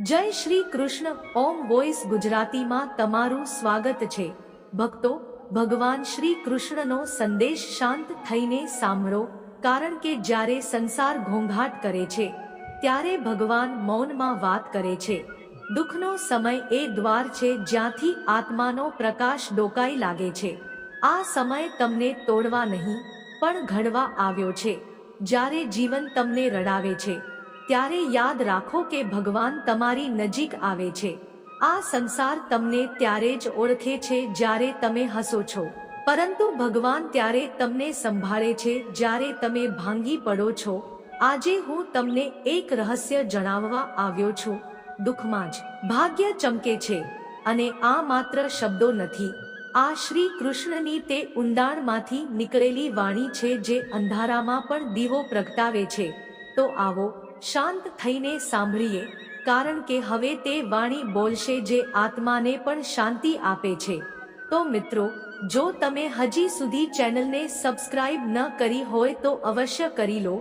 જય શ્રી કૃષ્ણ. ઓમ વોઇસ ગુજરાતીમાં તમારું સ્વાગત છે. ભક્તો, ભગવાન શ્રી કૃષ્ણનો સંદેશ શાંત થઈને સાંભળો, કારણ કે જ્યારે સંસાર ઘોંઘાટ કરે છે, ત્યારે ભગવાન મૌનમાં વાત કરે છે. દુઃખનો સમય એ દ્વાર છે જ્યાંથી આત્માનો પ્રકાશ ડોકાઈ લાગે છે. આ સમય તમને તોડવા નહીં, પણ ઘડવા આવ્યો છે. જ્યારે જીવન તમને રડાવે છે ત્યારે યાદ રાખો કે ભગવાન તમારી નજીક આવે છે. આ સંસાર તમને ત્યારે જ ઓળખે છે જ્યારે તમે હસો છો. પરંતુ ભગવાન ત્યારે તમને સંભાળે છે જ્યારે તમે ભાંગી પડો છો. આજે હું તમને એક રહસ્ય જણાવવા આવ્યો છું. દુઃખમાં જ. ભાગ્ય ચમકે છે. અને આ માત્ર શબ્દો નથી. આ શ્રી કૃષ્ણની તે ઊંડાણમાંથી નીકળેલી વાણી છે જે અંધારામાં પણ દીવો પ્રગટાવે છે. તો આવો શાંત થઈને સાંભળીએ, કારણ કે હવે તે વાણી બોલશે જે આત્માને પણ શાંતિ આપે છે. તો મિત્રો, જો તમે હજી સુધી ચેનલને સબસ્ક્રાઇબ ન કરી હોય તો અવશ્ય કરી લો,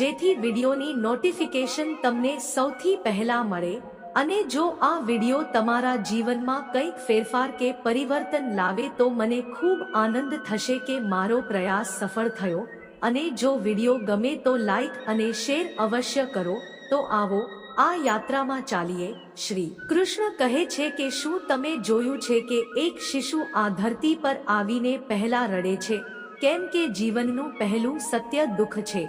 જેથી વિડીયોની નોટિફિકેશન તમને સૌથી પહેલા મળે અને જો આ વીડિયો તમારા જીવનમાં કંઈક ફેરફાર કે પરિવર્તન લાવે તો મને ખૂબ આનંદ થશે કે મારો પ્રયાસ સફળ થયો. અને જો વીડિયો ગમે તો લાઈક અને શેર અવશ્ય કરો, તો આવો, આ યાત્રામાં ચાલીએ. શ્રી કૃષ્ણ કહે છે કે શું તમે જોયું છે કે એક શિશુ આ ધરતી પર આવીને પહેલા રડે છે? કેમ કે જીવનનું પહેલું સત્ય દુઃખ છે.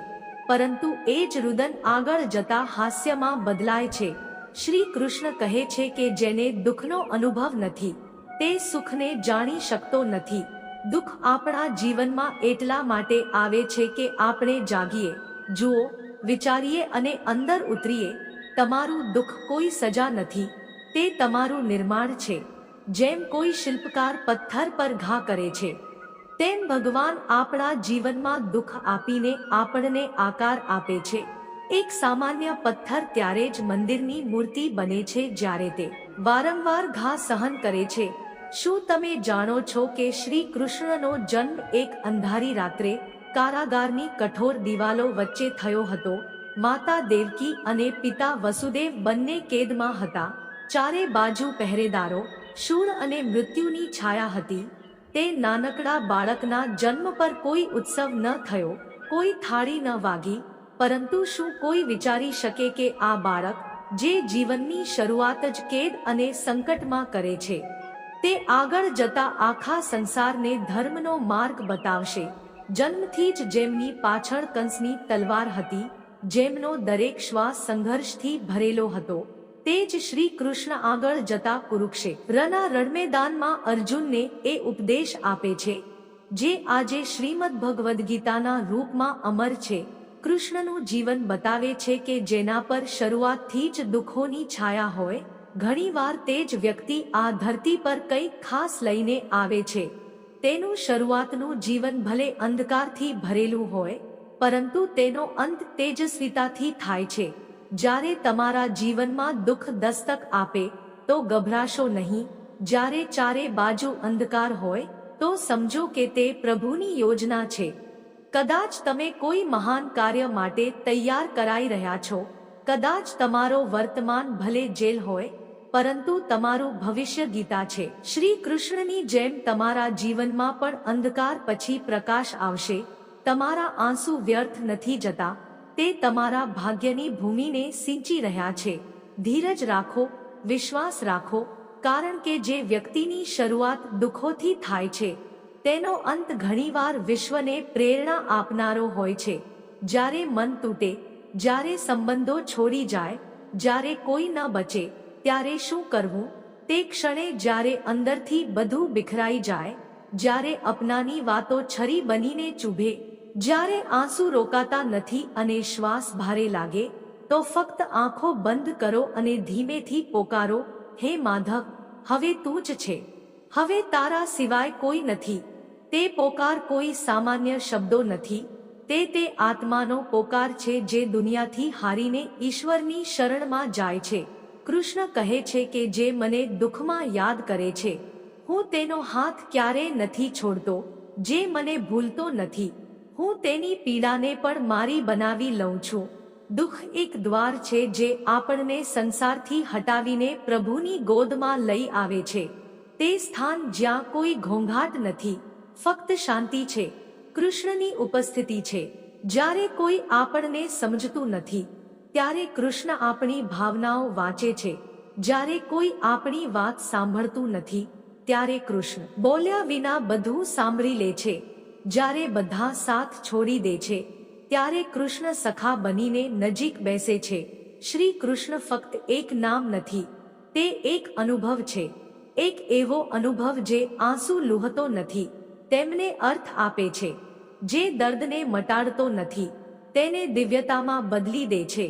પરંતુ એ જ રુદન આગળ જતા હાસ્યમાં બદલાય છે. શ્રી કૃષ્ણ કહે છે કે જેને દુઃખનો અનુભવ નથી, તે સુખને જાણી શકતો નથી. દુઃખ આપણા જીવનમાં એટલા માટે આવે છે કે આપણે જાગીએ, જુઓ, વિચારીએ અને અંદર ઉતરીએ, તમારું દુઃખ કોઈ સજા નથી, તે તમારું નિર્માણ છે, જેમ કોઈ શિલ્પકાર પથ્થર પર ઘા કરે છે. તેમ ભગવાન આપણા જીવનમાં દુઃખ આપીને આપણને આકાર આપે છે. એક સામાન્ય પથ્થર ત્યારે જ મંદિરની મૂર્તિ બને છે જ્યારે તે વારંવાર ઘા સહન કરે છે. શું તમે જાણો છો કે શ્રી કૃષ્ણનો જન્મ એક અંધારી રાત્રે કારાગારની કઠોર દિવાલો વચ્ચે થયો હતો? માતા દેવકી અને પિતા વસુદેવ બંને કેદમાં હતા. ચારે બાજુ પહેરેદારો, શૂળ અને મૃત્યુની છાયા હતી. તે નાનકડા બાળકના જન્મ પર કોઈ ઉત્સવ ન થયો, કોઈ થાળી ન વાગી, પરંતુ શું કોઈ વિચારી શકે કે આ બાળક, જે જીવનની શરૂઆત જ કેદ અને સંકટમાં કરે છે? તે આગળ જતા આખા સંસારને ધર્મનો માર્ગ બતાવશે. જન્મથી જ જેમની પાછળ કંસની તલવાર હતી, જેમનો દરેક શ્વાસ સંઘર્ષથી ભરેલો હતો. તે જ શ્રી કૃષ્ણ આગળ જતા કુરુક્ષેત્રના રણમેદાનમાં અર્જુનને એ ઉપદેશ આપે છે, જે આજે શ્રીમદ ભગવદ્ ગીતાના રૂપમાં અમર છે. કૃષ્ણનું જીવન બતાવે છે કે જેના પર શરૂઆતથી જ દુઃખોની છાયા હોય ઘણીવાર તે જ વ્યક્તિ આ ધરતી પર કંઈક ખાસ લઈને આવે છે. તેનું શરૂઆતનું જીવન ભલે અંધકારથી ભરેલું હોય, પરંતુ તેનો અંત તેજસ્વીતાથી થાય છે. જ્યારે તમારા જીવનમાં દુઃખ દસ્તક આપે, તો ગભરાશો નહીં. જ્યારે ચારે બાજુ અંધકાર હોય, તો સમજો કે તે પ્રભુની યોજના છે. કદાચ તમે કોઈ મહાન કાર્ય માટે તૈયાર કરાઈ રહ્યા છો. કદાચ તમારો વર્તમાન ભલે જેલ હોય પરંતુ તમારું ભવિષ્ય ગીતા છે. શ્રી કૃષ્ણની જેમ તમારા જીવનમાં પણ અંધકાર પછી પ્રકાશ આવશે. તમારા આંસુ વ્યર્થ નથી જતા. તે તમારા ભાગ્યની ભૂમિને સિંચી રહ્યા છે. ધીરજ રાખો, વિશ્વાસ રાખો, કારણ કે જે વ્યક્તિની શરૂઆત દુઃખોથી થાય છે, તેનો અંત ઘણીવાર વિશ્વને પ્રેરણા આપનારો હોય છે. જ્યારે મન તૂટે, જ્યારે સંબંધો છોડી જાય, જ્યારે કોઈ ન બચે ત્યારે શું કરવું? તે ક્ષણે જ્યારે અંદરથી બધું બિખરાઈ જાય, જ્યારે અપનાની વાતો છરી બનીને ચૂભે, જ્યારે આંસુ રોકાતા નથી અને શ્વાસ ભારે લાગે, તો ફક્ત આંખો બંધ કરો અને ધીમેથી પોકારો, હે માધવ હવે તું જ છે. હવે તારા સિવાય કોઈ નથી. તે પોકાર કોઈ સામાન્ય શબ્દો નથી. તે તે આત્માનો પોકાર છે જે દુનિયાથી હારીને ઈશ્વરની શરણમાં જાય છે. કૃષ્ણ કહે છે કે જે મને દુઃખમાં યાદ કરે છે, હું તેનો હાથ ક્યારેય નથી છોડતો, જે મને ભૂલતો નથી, હું તેની પીડાને પણ મારી બનાવી લઉં છું. દુઃખ એક દ્વાર છે જે આપણને સંસારથી હટાવીને પ્રભુની ગોદમાં લઈ આવે છે. તે સ્થાન જ્યાં કોઈ ઘોંઘાટ નથી, ફક્ત શાંતિ છે. કૃષ્ણની ઉપસ્થિતિ છે. જ્યારે કોઈ આપણને સમજતું નથી ત્યારે કૃષ્ણ આપણી ભાવનાઓ વાંચે છે. જ્યારે કોઈ આપણી વાત સાંભળતું નથી, ત્યારે કૃષ્ણ બોલ્યા વિના બધું સાંભળી લે છે. જ્યારે બધા સાથ છોડી દે છે, ત્યારે કૃષ્ણ સખા બનીને નજીક બેસે છે. શ્રી કૃષ્ણ ફક્ત એક નામ નથી, તે એક અનુભવ છે. એક એવો અનુભવ જે આંસુ લુહતો નથી, તેમને અર્થ આપે છે, જે દર્દને મટાડતો નથી. તેને દિવ્યતામાં બદલી દે છે.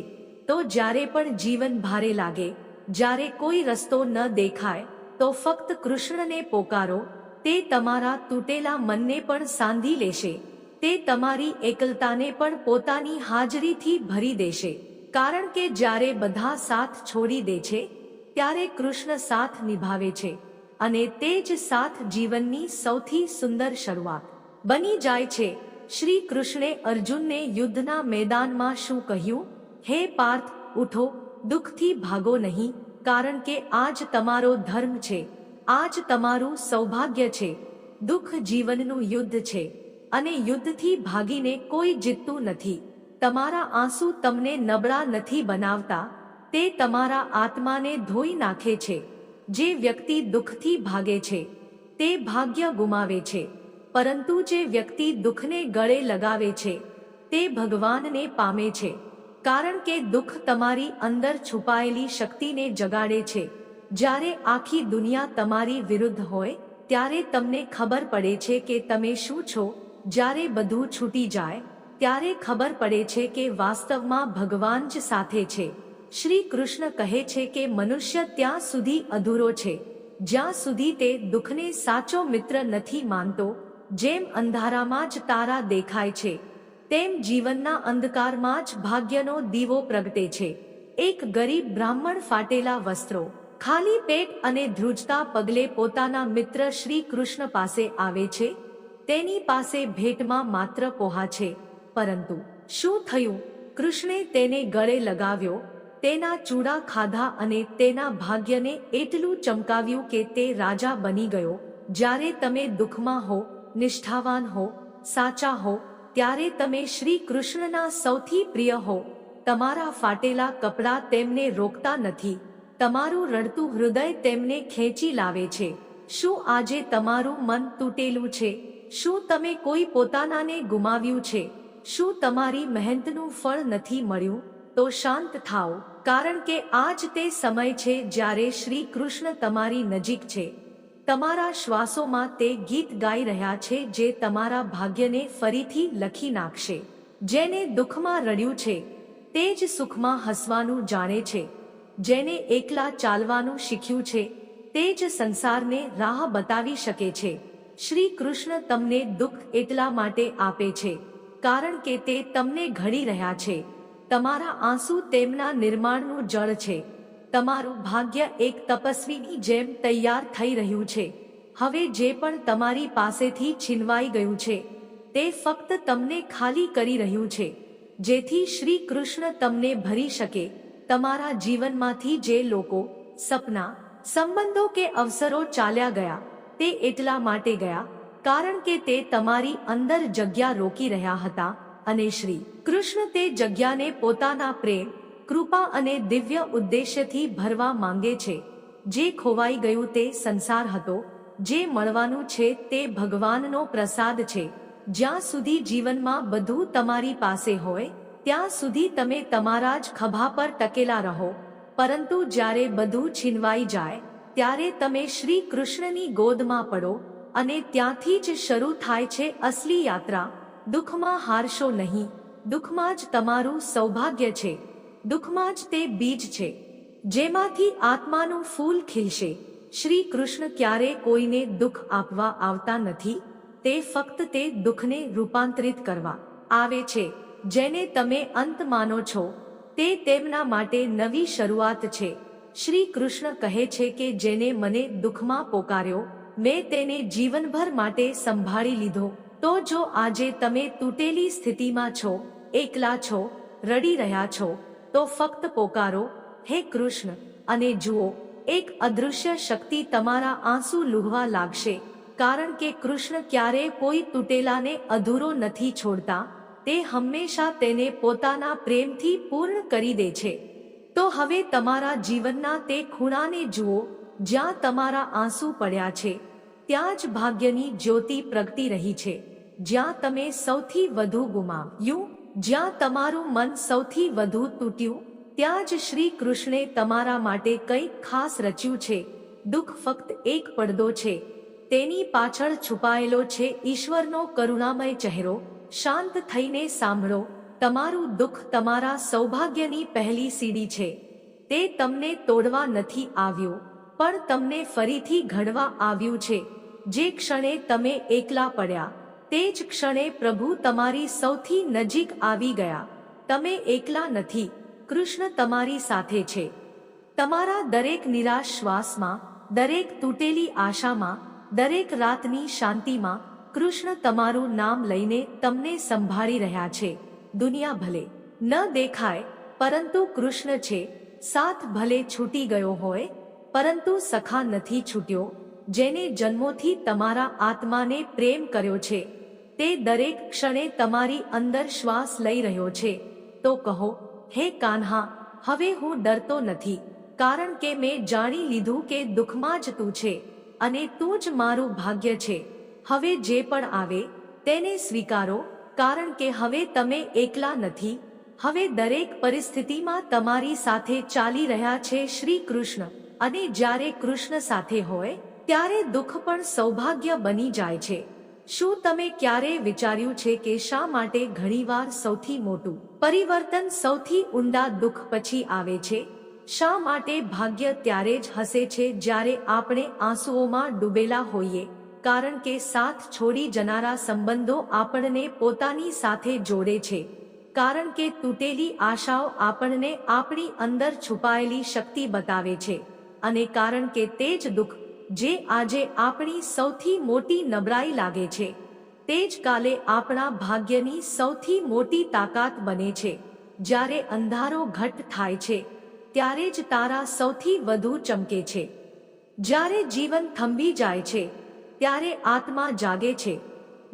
તો જ્યારે પણ જીવન ભારે લાગે, જ્યારે કોઈ રસ્તો ન દેખાય, તો ફક્ત કૃષ્ણને પોકારો, તે તમારા તૂટેલા મનને પણ સાંધી લેશે. તે તમારી એકલતાને પણ પોતાની હાજરીથી ભરી દેશે. કારણ કે જ્યારે બધા સાથ છોડી દે છે, ત્યારે કૃષ્ણ સાથ નિભાવે છે. અને તે જ સાથ જીવનની સૌથી સુંદર શરૂઆત બની જાય છે. શ્રી કૃષ્ણે અર્જુનને યુદ્ધના મેદાનમાં શું કહ્યું? હે પાર્થ, ઉઠો, દુઃખથી ભાગો નહીં, કારણ કે આજ તમારો ધર્મ છે. આજ તમારું સૌભાગ્ય છે. દુઃખ જીવનનું યુદ્ધ છે. અને યુદ્ધથી ભાગીને કોઈ જીતતું નથી. તમારા આંસુ તમને નબળા નથી બનાવતા. તે તમારા આત્માને ધોઈ નાખે છે. જે વ્યક્તિ દુઃખથી ભાગે છે, તે ભાગ્ય ગુમાવે છે. પરંતુ જે વ્યક્તિ દુઃખને ગળે લગાવે છે, તે ભગવાનને પામે છે, કારણ કે દુઃખ તમારી અંદર છુપાયેલી શક્તિને જગાડે છે. જ્યારે આખી દુનિયા તમારી વિરુદ્ધ હોય, ત્યારે તમને ખબર પડે છે કે તમે શું છો. જ્યારે બધું છૂટી જાય, ત્યારે ખબર પડે છે કે વાસ્તવમાં ભગવાન જ સાથે છે. શ્રી કૃષ્ણ કહે છે કે મનુષ્ય ત્યાં સુધી અધૂરો છે. જ્યાં સુધી તે દુઃખને સાચો મિત્ર નથી માનતો જેમ અંધારામાં જ તારા દેખાય છે, તેમ જીવનના અંધકારમાં જ ભાગ્યનો દીવો પ્રગટે છે. એક ગરીબ બ્રાહ્મણ ફાટેલા વસ્ત્રો, ખાલી પેટ અને ધ્રુજતા પગલે પોતાના મિત્ર શ્રી કૃષ્ણ પાસે આવે છે, તેની પાસે ભેટમાં માત્ર પોહા છે. પરંતુ શું થયું? કૃષ્ણે તેને ગળે લગાવ્યો, તેના ચૂડા ખાધા અને તેના ભાગ્યને એટલું ચમકાવ્યું કે તે રાજા બની ગયો. જ્યારે તમે દુઃખમાં હો નિષ્ઠાવાન હો, સાચા હો, ત્યારે તમે શ્રી કૃષ્ણના સૌથી પ્રિય હો. તમારા ફાટેલા કપડાં તેમને રોકતા નથી. તમારું રડતું હૃદય તેમને ખેંચી લાવે છે. શું આજે તમારું મન તૂટેલું છે? શું તમે કોઈ પોતાનાને ગુમાવ્યું છે? શું તમારી મહેનતનું ફળ નથી મળ્યું? તો શાંત થાઓ, કારણ કે આજ તે સમય છે જ્યારે શ્રી કૃષ્ણ તમારી નજીક છે. તમારા શ્વાસોમાં તે ગીત ગાઈ રહ્યા છે જે તમારા ભાગ્યને ફરીથી લખી નાખશે. જેને દુઃખમાં રડ્યું છે, તે જ સુખમાં હસવાનું જાણે છે. જેને એકલા ચાલવાનું શીખ્યું છે, તે જ સંસારને રાહ બતાવી શકે છે. શ્રી કૃષ્ણ તમને દુઃખ એટલા માટે આપે છે, કારણ કે તે તમને ઘડી રહ્યા છે. તમારા આંસુ તેમના નિર્માણનું જળ છે. તમારું ભાગ્ય એક તપસ્વીની જેમ તૈયાર થઈ રહ્યું છે. હવે જે પણ તમારી પાસેથી છીનવાઈ ગયું છે, તે ફક્ત તમને ખાલી કરી રહ્યું છે. જેથી શ્રી કૃષ્ણ તમને ભરી શકે. તમારા જીવનમાંથી જે લોકો, સપના, સંબંધો કે અવસરો ચાલ્યા ગયા, તે એટલા માટે ગયા, કારણ કે તે તમારી અંદર જગ્યા રોકી રહ્યા હતા અને શ્રી કૃષ્ણ તે જગ્યાને પોતાના પ્રેમ કૃપા અને દિવ્ય ઉદ્દેશ્યથી ભરવા માંગે છે. જે ખોવાઈ ગયું તે સંસાર હતો, જે મળવાનું છે તે ભગવાનનો પ્રસાદ છે. જ્યાં સુધી જીવનમાં બધું તમારી પાસે હોય, ત્યાં સુધી તમે તમારા જ ખભા પર ટકેલા રહો. પરંતુ જ્યારે બધું છીનવાઈ જાય, ત્યારે તમે શ્રી કૃષ્ણની ગોદમાં પડો અને ત્યાંથી જ શરૂ થાય છે અસલી યાત્રા. દુઃખમાં હારશો નહીં. દુઃખમાં જ તમારું સૌભાગ્ય છે. દુઃખમાં જ તે બીજ છે, જેમાંથી આત્માનું ફૂલ ખીલશે. શ્રી કૃષ્ણ ક્યારે કોઈને દુઃખ આપવા આવતા નથી, તે ફક્ત તે દુઃખને રૂપાંતરિત કરવા આવે છે. જેને તમે અંત માનો છો, તે તેમના માટે નવી શરૂઆત છે. શ્રી કૃષ્ણ કહે છે કે જેને મને દુઃખમાં પોકાર્યો, મેં તેને જીવનભર માટે સંભાળી લીધો. તો જો આજે તમે તૂટેલી સ્થિતિમાં છો, એકલા છો, રડી રહ્યા છો તો ફક્ત પોકારો, હે કૃષ્ણ, અને જુઓ, એક અદૃશ્ય શક્તિ તમારા આંસુ લુહવા લાગશે, કારણ કે કૃષ્ણ ક્યારેય કોઈ તૂટેલાને અધૂરો નથી છોડતા, તે હંમેશા તેને પોતાના પ્રેમથી પૂર્ણ કરી દે છે. તો હવે તમારા જીવનના તે ખૂણાને જુઓ, જ્યાં તમારા આંસુ પડ્યા છે, ત્યાં જ ભાગ્યની જ્યોતિ પ્રગટી રહી છે, જ્યાં તમે સૌથી વધુ ગુમાવ્યું. જ્યાં તમારું મન સૌથી વધુ તૂટ્યું, ત્યાં જ શ્રી કૃષ્ણે તમારા માટે કંઈક ખાસ રચ્યું છે. દુઃખ ફક્ત એક પડદો છે. તેની પાછળ છુપાયેલો છે ઈશ્વરનો કરુણામય ચહેરો. શાંત થઈને સાંભળો, તમારું દુઃખ તમારા સૌભાગ્યની પહેલી સીડી છે. તે તમને તોડવા નથી આવ્યું, પણ તમને ફરીથી ઘડવા આવ્યું છે. જે ક્ષણે તમે એકલા પડ્યા તે જ ક્ષણે પ્રભુ તમારી સૌથી નજીક આવી ગયા. તમે એકલા નથી. કૃષ્ણ તમારી સાથે છે. તમારા દરેક નિરાશ શ્વાસમાં દરેક તૂટેલી આશામાં, દરેક રાતની શાંતિમાં કૃષ્ણ તમારું નામ લઈને તમને સંભાળી રહ્યા છે. દુનિયા ભલે ન દેખાય, પરંતુ કૃષ્ણ છે. સાથ ભલે છૂટી ગયો હોય, પરંતુ સખા નથી છૂટ્યો. જેને જન્મોથી તમારા આત્માને પ્રેમ કર્યો છે. તે દરેક ક્ષણે તમારી અંદર શ્વાસ લઈ રહ્યો છે. તો કહો, હે કાન્હા, હવે હું ડરતો નથી, કારણ કે મેં જાણી લીધું કે દુઃખમાં જ તું છે અને તું જ મારું ભાગ્ય છે. હવે જે પણ આવે, તેને સ્વીકારો, કારણ કે હવે તમે એકલા નથી. હવે દરેક પરિસ્થિતિમાં તમારી સાથે ચાલી રહ્યા છે શ્રી કૃષ્ણ અને જ્યારે કૃષ્ણ સાથે હોય ત્યારે દુઃખ પણ સૌભાગ્ય બની જાય છે. શું તમે ક્યારેય વિચાર્યું છે કે શા માટે ઘણીવાર સૌથી મોટું પરિવર્તન સૌથી ઊંડા દુઃખ પછી આવે છે? શા માટે ભાગ્ય ત્યારે જ હસે છે જ્યારે આપણે આંસુઓમાં ડૂબેલા હોઈએ? કારણ કે સાથ છોડી જનારા સંબંધો આપણને પોતાની સાથે જોડે છે. કારણ કે તૂટેલી આશાઓ આપણને આપણી અંદર છુપાયેલી શક્તિ બતાવે છે. અને કારણ કે તે જ દુઃખ જે આજે આપણી સૌથી મોટી નબળાઈ લાગે છે. તે જ કાલે આપણા ભાગ્યની સૌથી મોટી તાકાત બને છે. જ્યારે અંધારો ઘટ થાય છે, ત્યારે જ તારા સૌથી વધુ ચમકે છે. જ્યારે જીવન થંભી જાય છે, ત્યારે આત્મા જાગે છે.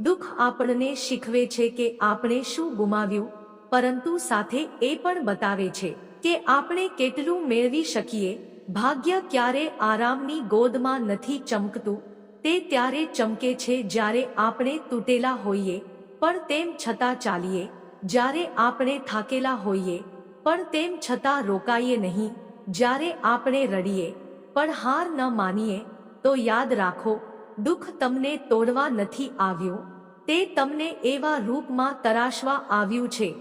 દુઃખ આપણને શીખવે છે કે આપણે શું ગુમાવ્યું, પરંતુ સાથે એ પણ બતાવે છે કે આપણે કેટલું મેળવી શકીએ ભાગ્ય ક્યારે આરામની ગોદમાં નથી ચમકતું, તે ત્યારે ચમકે છે જ્યારે આપણે તૂટેલા હોઈએ, પણ તેમ છતાં ચાલીએ, જ્યારે આપણે થાકેલા હોઈએ, પણ તેમ છતાં રોકાઈએ નહીં, જ્યારે આપણે રડીએ, પણ હાર ન માનીએ, તો યાદ રાખો, દુઃખ તમને તોડવા નથી આવ્યું, તે તમને એવા રૂપમાં તરાશવા આવ્યું છે,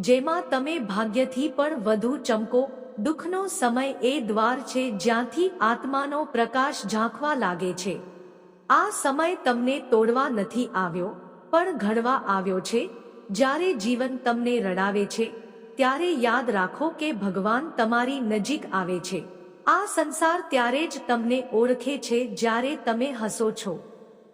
જેમાં તમે ભાગ્યથી પણ વધુ ચમકો દુઃખનો સમય એ દ્વાર છે જ્યાંથી આત્માનો પ્રકાશ ઝાંખવા લાગે છે. આ સમય તમને તોડવા નથી આવ્યો, પણ ઘડવા આવ્યો છે. જ્યારે જીવન તમને રડાવે છે, ત્યારે યાદ રાખો કે ભગવાન તમારી નજીક આવે છે. આ સંસાર ત્યારે જ તમને ઓળખે છે જ્યારે તમે હસો છો.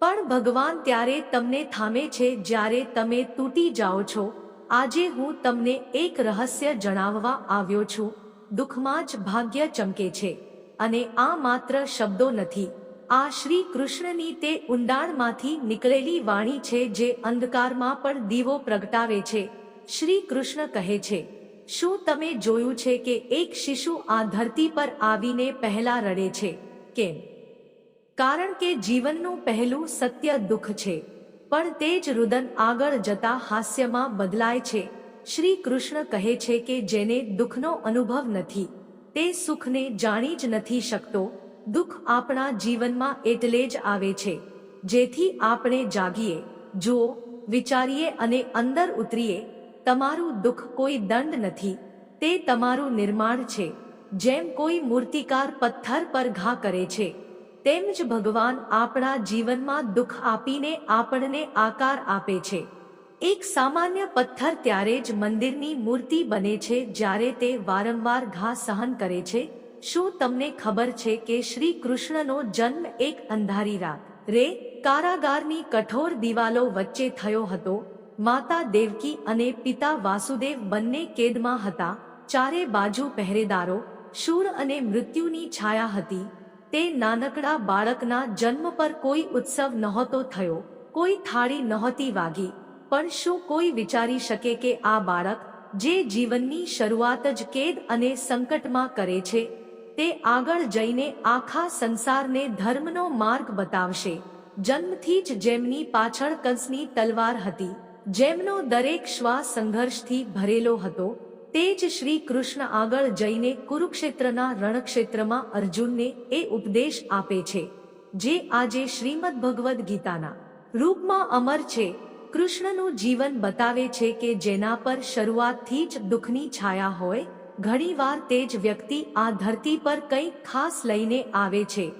પણ ભગવાન ત્યારે તમને થામે છે જ્યારે તમે તૂટી જાઓ છો. આજે હું તમને એક રહસ્ય જણાવવા આવ્યો છું. દુઃખમાં જ ભાગ્ય ચમકે છે. અને આ માત્ર શબ્દો નથી. આ શ્રી કૃષ્ણની તે ઊંડાણમાંથી નીકળેલી વાણી છે જે અંધકારમાં પણ દીવો પ્રગટાવે છે. શ્રી કૃષ્ણ કહે છે, શું તમે જોયું છે કે એક શિશુ આ ધરતી પર આવીને પહેલા રડે છે? કેમ? કારણ કે જીવનનું પહેલું સત્ય દુઃખ છે. પણ તે જ રુદન આગળ જતા હાસ્યમાં બદલાય છે. શ્રી કૃષ્ણ કહે છે કે જેને દુઃખનો અનુભવ નથી, તે સુખને જાણી જ નથી શકતો. દુઃખ આપણા જીવનમાં એટલે જ આવે છે. જેથી આપણે જાગીએ, જુઓ, વિચારીએ અને અંદર ઉતરીએ, તમારું દુઃખ કોઈ દંડ નથી, તે તમારું નિર્માણ છે. જેમ કોઈ મૂર્તિકાર પથ્થર પર ઘા કરે છે, તેમ જ ભગવાન આપણા જીવનમાં દુઃખ આપીને આપણને આકાર આપે છે. એક સામાન્ય પથ્થર ત્યારે જ મંદિરની મૂર્તિ બને છે જ્યારે તે વારંવાર ઘા સહન કરે છે. શું તમને ખબર છે કે શ્રી કૃષ્ણનો જન્મ એક અંધારી રાત? રે, કારાગારની કઠોર દિવાલો વચ્ચે થયો હતો. માતા દેવકી અને પિતા વાસુદેવ બંને કેદમાં હતા. ચારે બાજુ પહેરેદારો, શૂર અને મૃત્યુની છાયા હતી. તે નાનકડા બાળકના જન્મ પર કોઈ ઉત્સવ નહોતો થયો. કોઈ થાળી નહોતી વાગી. પણ શું કોઈ વિચારી શકે કે આ બાળક, જે જીવનની શરૂઆત જ કેદ અને સંકટમાં કરે છે, તે આગળ જઈને આખા સંસારને ધર્મનો માર્ગ બતાવશે. જન્મથી જ જેમની પાછળ કંસની તલવાર હતી, જેમનો દરેક શ્વાસ સંઘર્ષથી ભરેલો હતો, તે જ શ્રી કૃષ્ણ આગળ જઈને કુરુક્ષેત્રના રણક્ષેત્રમાં અર્જુનને એ ઉપદેશ આપે છે, જે આજે શ્રીમદ ભગવદ્ ગીતાના રૂપમાં અમર છે. કૃષ્ણનું જીવન બતાવે છે કે જેના પર શરૂઆતથી જ દુઃખની છાયા હોય, ઘણીવાર તે જ વ્યક્તિ આ ધરતી પર કંઈક ખાસ લઈને આવે છે.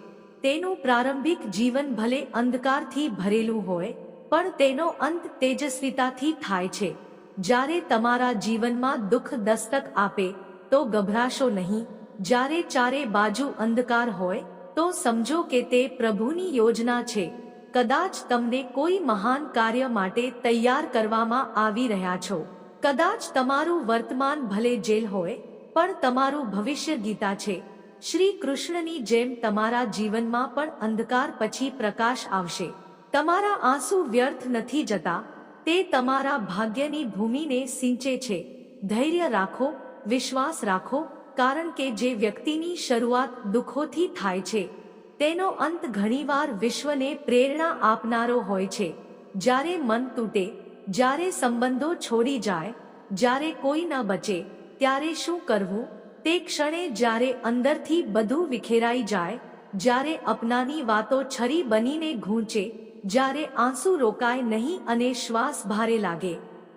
તેનું પ્રારંભિક જીવન ભલે અંધકારથી ભરેલું હોય, પણ તેનો અંત તેજસ્વીતાથી થાય છે. જ્યારે તમારા જીવનમાં દુઃખ દસ્તક આપે, તો ગભરાશો નહીં. જ્યારે ચારે બાજુ અંધકાર હોય, તો સમજો કે તે પ્રભુની યોજના છે. કદાચ તમને કોઈ મહાન કાર્ય માટે તૈયાર કરવામાં આવી રહ્યા છો. કદાચ તમારું વર્તમાન ભલે જેલ હોય, પણ તમારું ભવિષ્ય ગીતા છે. શ્રી કૃષ્ણની જેમ તમારા જીવનમાં પણ અંધકાર પછી પ્રકાશ આવશે. તમારા આંસુ વ્યર્થ નથી જતા, તે તમારા ભાગ્યની ભૂમિને સિંચે છે. ધૈર્ય રાખો, વિશ્વાસ રાખો, કારણ કે જે વ્યક્તિની શરૂઆત દુઃખોથી થાય છે તેનો અંત ઘણીવાર વિશ્વને પ્રેરણા આપનારો હોય છે. જ્યારે મન તૂટે, જ્યારે સંબંધો છોડી જાય, જ્યારે કોઈ ન બચે, ત્યારે શું કરવું? તે ક્ષણે જ્યારે અંદરથી બધું વિખેરાઈ જાય, જ્યારે અપનાની વાતો છરી બનીને ઘૂંચે જ્યારે આંસુ રોકાય નહીં અને શ્વાસ ભારે લાગે,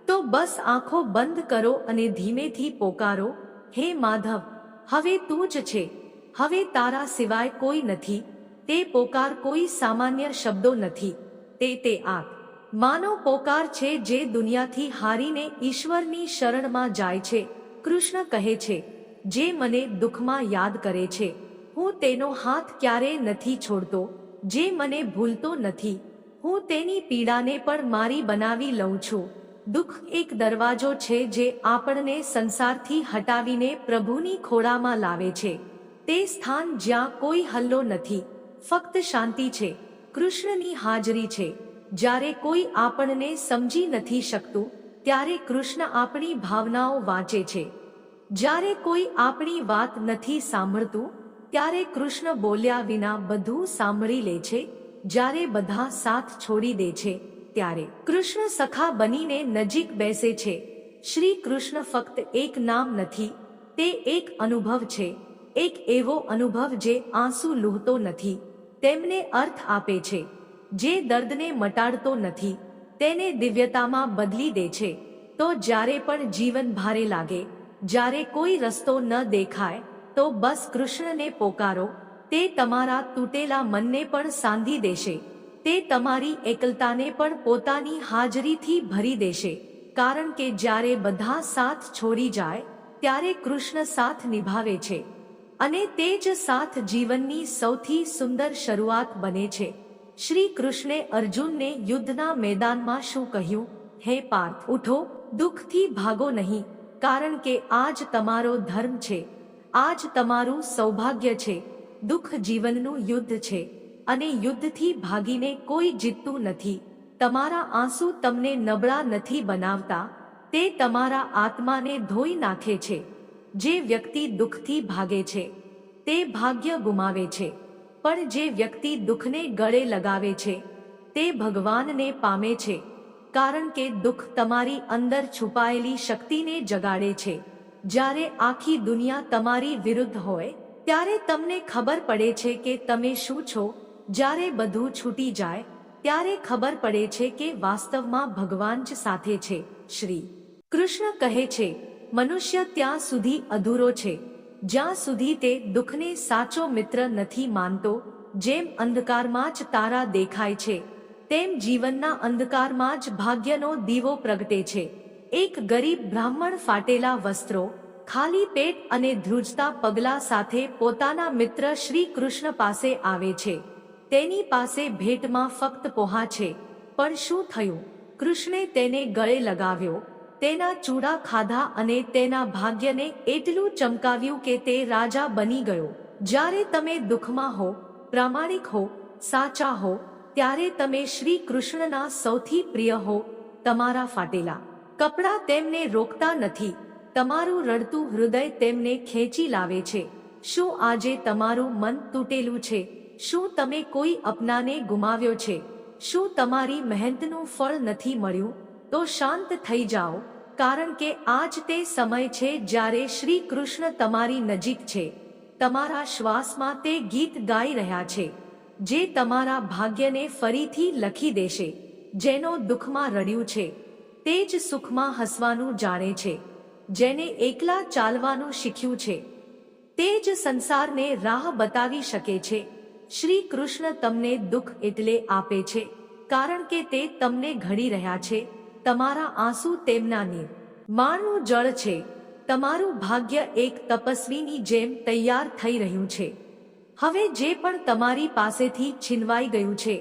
તો બસ આંખો બંધ કરો અને ધીમેથી પોકારો. હે માધવ, હવે તું જ છે. હવે તારા સિવાય કોઈ નથી, તે પોકાર કોઈ સામાન્ય શબ્દો નથી, તે તે આંખ માનો પોકાર છે જે દુનિયાથી હારીને ઈશ્વરની શરણમાં જાય છે, કૃષ્ણ કહે છે, જે મને દુઃખમાં યાદ કરે છે, હું તેનો હાથ ક્યારેય નથી છોડતો, જે મને ભૂલતો નથી, હું તેની પીડાને પણ મારી બનાવી લઉં છું. દુઃખ એક દરવાજો છે જે આપણને સંસારથી હટાવીને પ્રભુની ખોળામાં લાવે છે. તે સ્થાન જ્યાં કોઈ હલ્લો નથી. ફક્ત શાંતિ છે. કૃષ્ણની હાજરી છે. જ્યારે કોઈ આપણને સમજી નથી શકતું, ત્યારે કૃષ્ણ આપણી ભાવનાઓ વાંચે છે. જ્યારે કોઈ આપણી વાત નથી સાંભળતું, ત્યારે કૃષ્ણ બોલ્યા વિના બધું સાંભળી લે છે, જ્યારે બધા સાથ છોડી દે છે, ત્યારે. કૃષ્ણ સખા બનીને નજીક બેસે છે. શ્રી કૃષ્ણ ફક્ત એક નામ નથી, તે એક અનુભવ છે. એક એવો અનુભવ જે આંસુ લૂહતો નથી, તેમને અર્થ આપે છે. જે દર્દને મટાડતો નથી, તેને દિવ્યતામાં બદલી દે છે. તો જ્યારે પણ જીવન ભારે લાગે, જ્યારે કોઈ રસ્તો ન દેખાય, તો બસ કૃષ્ણને પોકારો, તે તમારા તૂટેલા મનને પણ સાંધી દેશે. તે તમારી એકલતાને પણ પોતાની હાજરીથી ભરી દેશે. કારણ કે જ્યારે બધા સાથ છોડી જાય, ત્યારે કૃષ્ણ સાથ નિભાવે છે. અને તે જ સાથ જીવનની સૌથી સુંદર શરૂઆત બને છે. શ્રી કૃષ્ણે અર્જુનને યુદ્ધના મેદાનમાં શું કહ્યું? હે પાર્થ, ઉઠો, દુઃખથી ભાગો નહીં, કારણ કે આજ તમારો ધર્મ છે. આજ તમારું સૌભાગ્ય છે. દુઃખ જીવનનું યુદ્ધ છે. અને યુદ્ધથી ભાગીને કોઈ જીતતું નથી. તમારા આંસુ તમને નબળા નથી બનાવતા. તે તમારા આત્માને ધોઈ નાખે છે. જે વ્યક્તિ દુઃખથી ભાગે છે, તે ભાગ્ય ગુમાવે છે. પણ જે વ્યક્તિ દુઃખને ગળે લગાવે છે, તે ભગવાનને પામે છે, કારણ કે દુઃખ તમારી અંદર છુપાયેલી શક્તિને જગાડે છે. જ્યારે આખી દુનિયા તમારી વિરુદ્ધ હોય, ત્યારે તમને ખબર પડે છે કે તમે શું છો. જ્યારે બધું છૂટી જાય, ત્યારે ખબર પડે છે કે વાસ્તવમાં ભગવાન જ સાથે છે. શ્રી કૃષ્ણ કહે છે મનુષ્ય ત્યાં સુધી અધૂરો છે. જ્યાં સુધી તે દુઃખને સાચો મિત્ર નથી માનતો, જેમ અંધકારમાં જ તારા દેખાય છે, તેમ જીવનના અંધકારમાં જ ભાગ્યનો દીવો પ્રગટે છે. એક ગરીબ બ્રાહ્મણ ફાટેલા વસ્ત્રો, ખાલી પેટ અને ધ્રુજતા પગલા સાથે પોતાના મિત્ર શ્રી કૃષ્ણ પાસે આવે છે. તેની પાસે ભેટમાં ફક્ત પોહા છે. પણ શું થયું? કૃષ્ણે તેને ગળે લગાવ્યો. તેના ચૂડા ખાધા અને તેના ભાગ્યને એટલું ચમકાવ્યું કે તે રાજા બની ગયો. જ્યારે તમે દુઃખમાં હો, પ્રામાણિક હો, સાચા હો, ત્યારે તમે શ્રી કૃષ્ણના સૌથી પ્રિય હો, તમારા ફાટેલા. કપડાં તેમને રોકતા નથી, તમારું રડતું હૃદય તેમને ખેંચી લાવે છે. શું આજે તમારું મન તૂટેલું છે? શું તમે કોઈ અપનાને ગુમાવ્યો છે? શું તમારી મહેનતનું ફળ નથી મળ્યું? તો શાંત થઈ જાઓ, કારણ કે આજ તે સમય છે જ્યારે શ્રી કૃષ્ણ તમારી નજીક છે. તમારા શ્વાસમાં તે ગીત ગાઈ રહ્યા છે, જે તમારા ભાગ્યને ફરીથી લખી દેશે, જેનો દુઃખમાં રડ્યું છે. તે જ સુખમાં હસવાનું જાણે છે, જેને એકલા ચાલવાનું શીખ્યું છે. તે જ સંસારને રાહ બતાવી શકે છે. શ્રી કૃષ્ણ તમને દુઃખ એટલે આપે છે, કારણ કે તે તમને ઘડી રહ્યા છે. તમારા આંસુ તેમના નીર માણનું જળ છે. તમારું ભાગ્ય એક તપસ્વીની જેમ તૈયાર થઈ રહ્યું છે. હવે જે પણ તમારી પાસેથી છીનવાઈ ગયું છે,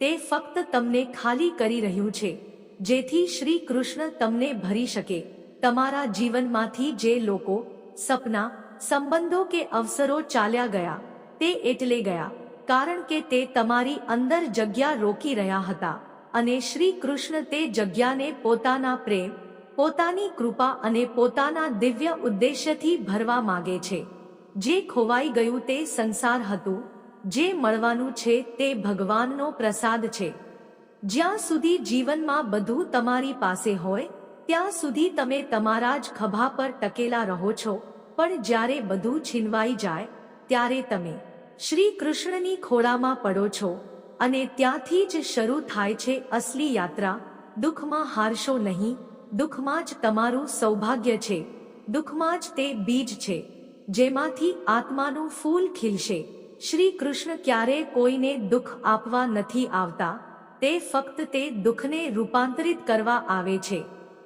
તે ફક્ત તમને ખાલી કરી રહ્યું છે. જેથી શ્રી કૃષ્ણ તમને ભરી શકે. તમારા જીવનમાંથી જે લોકો, સપના, સંબંધો કે અવસરો ચાલ્યા ગયા, તે એટલે ગયા, કારણ કે તે તમારી અંદર જગ્યા રોકી રહ્યા હતા. અને શ્રી કૃષ્ણ તે જગ્યાને પોતાના પ્રેમ, પોતાની કૃપા અને પોતાના દિવ્ય ઉદ્દેશ્યથી ભરવા માગે છે. જે ખોવાઈ ગયું તે સંસાર હતું, જે મળવાનું છે તે ભગવાનનો પ્રસાદ છે. જ્યાં સુધી જીવનમાં બધું તમારી પાસે હોય, ત્યાં સુધી તમે તમારા જ ખભા પર ટકેલા રહો છો, પણ જ્યારે બધું છીનવાઈ જાય, ત્યારે તમે શ્રી કૃષ્ણની ખોળામાં પડો છો. અને ત્યાંથી જ શરૂ થાય છે અસલી યાત્રા. દુઃખમાં હારશો નહીં. દુઃખમાં જ તમારું સૌભાગ્ય છે. દુઃખમાં જ તે બીજ છે. જેમાંથી આત્માનું ફૂલ ખીલશે. શ્રી કૃષ્ણ ક્યારે કોઈને દુઃખ આપવા નથી આવતા. તે ફક્ત તે દુઃખને રૂપાંતરિત કરવા આવે છે.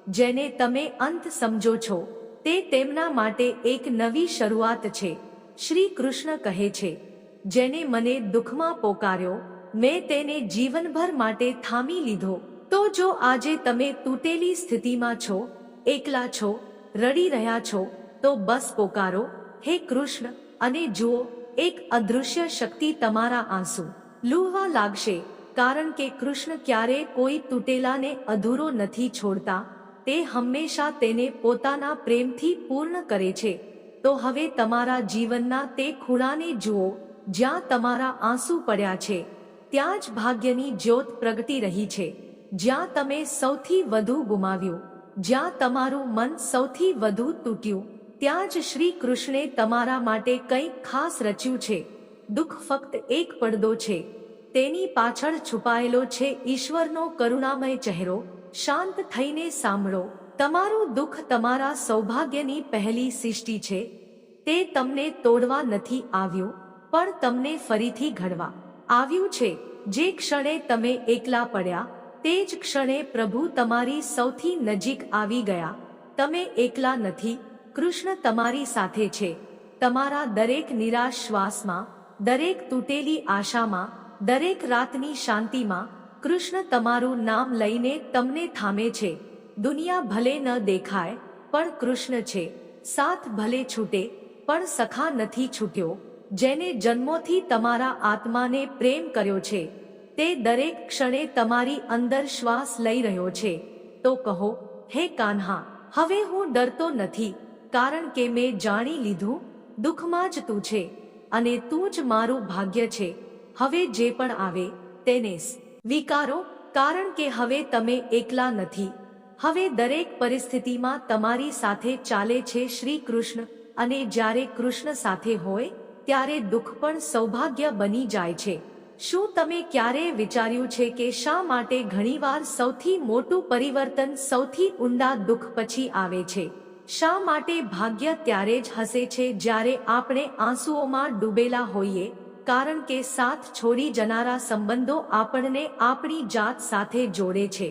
જેને તમે અંત સમજો છો. તે તેમના માટે એક નવી શરૂઆત છે. શ્રી કૃષ્ણ કહે છે, જેને મને દુઃખમાં પોકાર્યો મેં તેને જીવનભર માટે થામી લીધો. તો જો આજે તમે તૂટેલી સ્થિતિમાં છો, એકલા છો, રડી રહ્યા છો, તો બસ પોકારો. હે કૃષ્ણ, અને જુઓ, એક અદૃશ્ય શક્તિ તમારા આંસુ. લૂહવા લાગશે, કારણ કે કૃષ્ણ ક્યારે કોઈ તૂટેલાને અધૂરો નથી છોડતા. તે હંમેશા તેને પોતાના પ્રેમથી પૂર્ણ કરે છે. તો હવે તમારા જીવનના તે ખૂણાને જુઓ, જ્યાં તમારા આંસુ પડ્યા છે. ત્યાં જ ભાગ્યની જ્યોત પ્રગટી રહી છે. જ્યાં તમે સૌથી વધુ ગુમાવ્યું, જ્યાં તમારું મન સૌથી વધુ તૂટ્યું, ત્યાં જ શ્રી કૃષ્ણે તમારા માટે કંઈક ખાસ રચ્યું છે. દુઃખ ફક્ત એક પડદો છે. તેની પાછળ છુપાયેલો છે ઈશ્વરનો કરુણામય ચહેરો. શાંત થઈને સાંભળો, તમારું દુઃખ તમારા સૌભાગ્યની પહેલી સૃષ્ટિ છે. તે તમને તોડવા નથી આવ્યું, પણ તમને ફરીથી ઘડવા. આવ્યું છે. જે ક્ષણે તમે એકલા પડ્યા, તે જ ક્ષણે પ્રભુ તમારી સૌથી નજીક આવી ગયા. તમે એકલા નથી, કૃષ્ણ તમારી સાથે છે. તમારા દરેક નિરાશ શ્વાસમાં દરેક તૂટેલી આશામાં, દરેક રાતની શાંતિમાં, કૃષ્ણ તમારું નામ લઈને તમને થામે છે. દુનિયા ભલે ન દેખાય, પણ કૃષ્ણ છે. સાથ ભલે છૂટે, પણ સખા નથી છૂટ્યો. જેને જન્મોથી તમારા આત્માને પ્રેમ કર્યો છે, તે દરેક ક્ષણે તમારી અંદર શ્વાસ લઈ રહ્યો છે. તો કહો, હે કાન્હા, હવે હું ડરતો નથી, કારણ કે મેં જાણી લીધું, દુઃખમાં જ તું છે, અને તું જ મારું ભાગ્ય છે. હવે જે પણ આવે, તેને સ્વીકારો કારણ કે હવે તમે એકલા નથી. હવે દરેક પરિસ્થિતિમાં તમારી સાથે ચાલે છે શ્રી કૃષ્ણ, અને જ્યારે કૃષ્ણ સાથે હોય ત્યારે દુઃખ પણ સૌભાગ્ય બની જાય છે. શું તમે ક્યારેય વિચાર્યું છે કે શા માટે ઘણીવાર સૌથી મોટું પરિવર્તન સૌથી ઊંડા દુઃખ પછી આવે છે? શા માટે ભાગ્ય ત્યારે જ હસે છે જ્યારે આપણે આંસુઓમાં ડૂબેલા હોઈએ? કારણ કે સાથ છોડી જનારા સંબંધો આપણને આપણી જાત સાથે જોડે છે.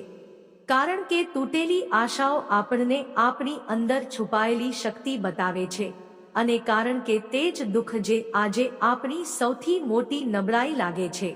કારણ કે તૂટેલી આશાઓ આપણને આપણી અંદર છુપાયેલી શક્તિ બતાવે છે. અને કારણ કે તે જ દુઃખ જે આજે આપણી સૌથી મોટી નબળાઈ લાગે છે,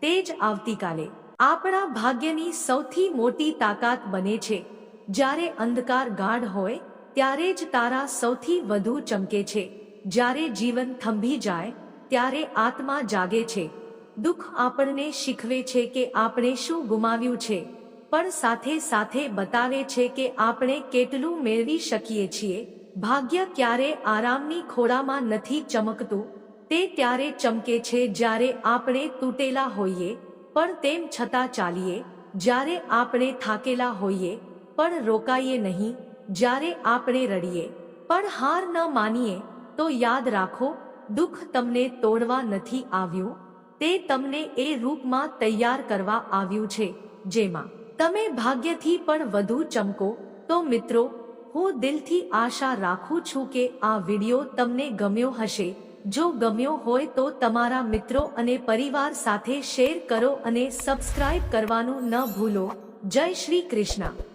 તે જ આવતીકાલે આપણા ભાગ્યની સૌથી મોટી તાકાત બને છે. જ્યારે અંધકાર ગાઢ હોય, ત્યારે જ તારા સૌથી વધુ ચમકે છે. જ્યારે જીવન થંભી જાય, ત્યારે આત્મા જાગે છે. દુઃખ આપણને શીખવે છે કે આપણે શું ગુમાવ્યું છે, પણ સાથે સાથે બતાવે છે કે આપણે કેટલું મેળવી શકીએ છીએ ભાગ્ય ક્યારે આરામની ખોળામાં નથી ચમકતું, તે ત્યારે ચમકે છે જ્યારે આપણે તૂટેલા હોઈએ, પણ તેમ છતાં ચાલીએ, જ્યારે આપણે થાકેલા હોઈએ, પણ રોકાઈએ નહીં, જ્યારે આપણે રડીએ, પણ હાર ન માનીએ, તો યાદ રાખો, દુઃખ તમને તોડવા નથી આવ્યું, તે તમને એ રૂપમાં તૈયાર કરવા આવ્યું છે, જેમાં તમે ભાગ્યથી પણ વધુ ચમકો, તો મિત્રો હું દિલથી આશા રાખું છું કે આ વિડિયો તમને ગમ્યો હશે. જો ગમ્યો હોય તો તમારા મિત્રો અને પરિવાર સાથે શેર કરો અને સબસ્ક્રાઇબ કરવાનું ન ભૂલો. જય શ્રી કૃષ્ણ.